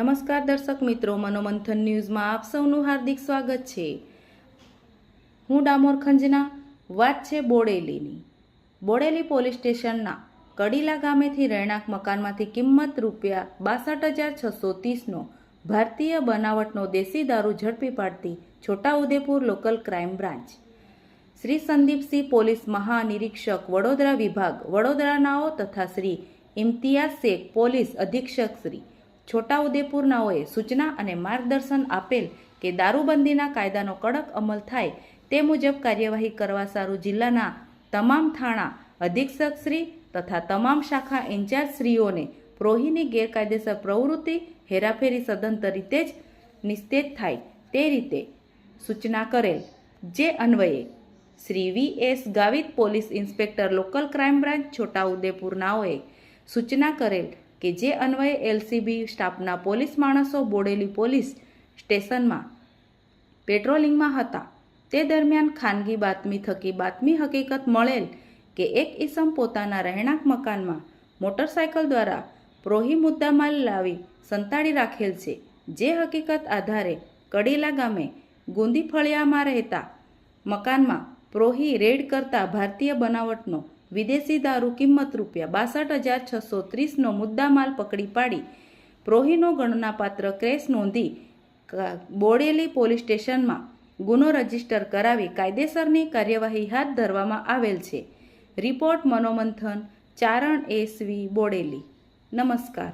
નમસ્કાર દર્શક મિત્રો, મનોમંથન ન્યૂઝમાં આપ સૌનું હાર્દિક સ્વાગત છે. હું ડામોર ખંજના, વાત છે બોડેલીની. બોડેલી પોલીસ સ્ટેશનના કડીલા ગામેથી રહેણાંક મકાનમાંથી કિંમત રૂપિયા બાસઠ હજાર છસો ત્રીસનો ભારતીય બનાવટનો દેશી દારૂ ઝડપી પાડતી Chhotaudepur local crime branch. Shri Sandeepsinh police મહાનિરીક્ષક Vadodara વિભાગ, વડોદરાનાઓ તથા શ્રી ઇમ્તિયાઝ શેખ પોલીસ અધિક્ષક શ્રી છોટાઉદેપુરનાઓએ સૂચના અને માર્ગદર્શન આપેલ કે દારૂબંધીના કાયદાનો કડક અમલ થાય તે મુજબ કાર્યવાહી કરવા સારું જિલ્લાના તમામ થાણા અધિક્ષક શ્રી તથા તમામ શાખા ઇન્ચાર્જ શ્રીઓને પ્રોહીની ગેરકાયદેસર પ્રવૃત્તિ, હેરાફેરી સદંતર રીતે જ નિસ્તેજ થાય તે રીતે સૂચના કરેલ. જે અન્વયે Shri V S Gavit police inspector local crime branch છોટાઉદેપુરનાઓએ સૂચના કરેલ કે જે અન્વયે એલસીબી સ્ટાફના પોલીસ માણસો બોડેલી પોલીસ સ્ટેશનમાં પેટ્રોલિંગમાં હતા. તે દરમિયાન ખાનગી બાતમી થકી બાતમી હકીકત મળેલ કે એક ઈસમ પોતાના રહેણાંક મકાનમાં મોટરસાયકલ દ્વારા પ્રોહી મુદ્દામાલ લાવી સંતાડી રાખેલ છે. જે હકીકત આધારે કડીલા ગામે ગુંદી ફળિયામાં રહેતા મકાનમાં પ્રોહી રેડ કરતા ભારતીય બનાવટનો વિદેશી દારૂ કિંમત રૂપિયા બાસઠ હજાર છસો ત્રીસનો મુદ્દામાલ પકડી પાડી. પ્રોહીનો ગણનાપાત્ર કેસ નોંધી બોડેલી પોલીસ સ્ટેશનમાં ગુનો રજિસ્ટર કરાવી કાયદેસરની કાર્યવાહી હાથ ધરવામાં આવેલ છે. Report Manomanthan Charan SV Bodeli. નમસ્કાર.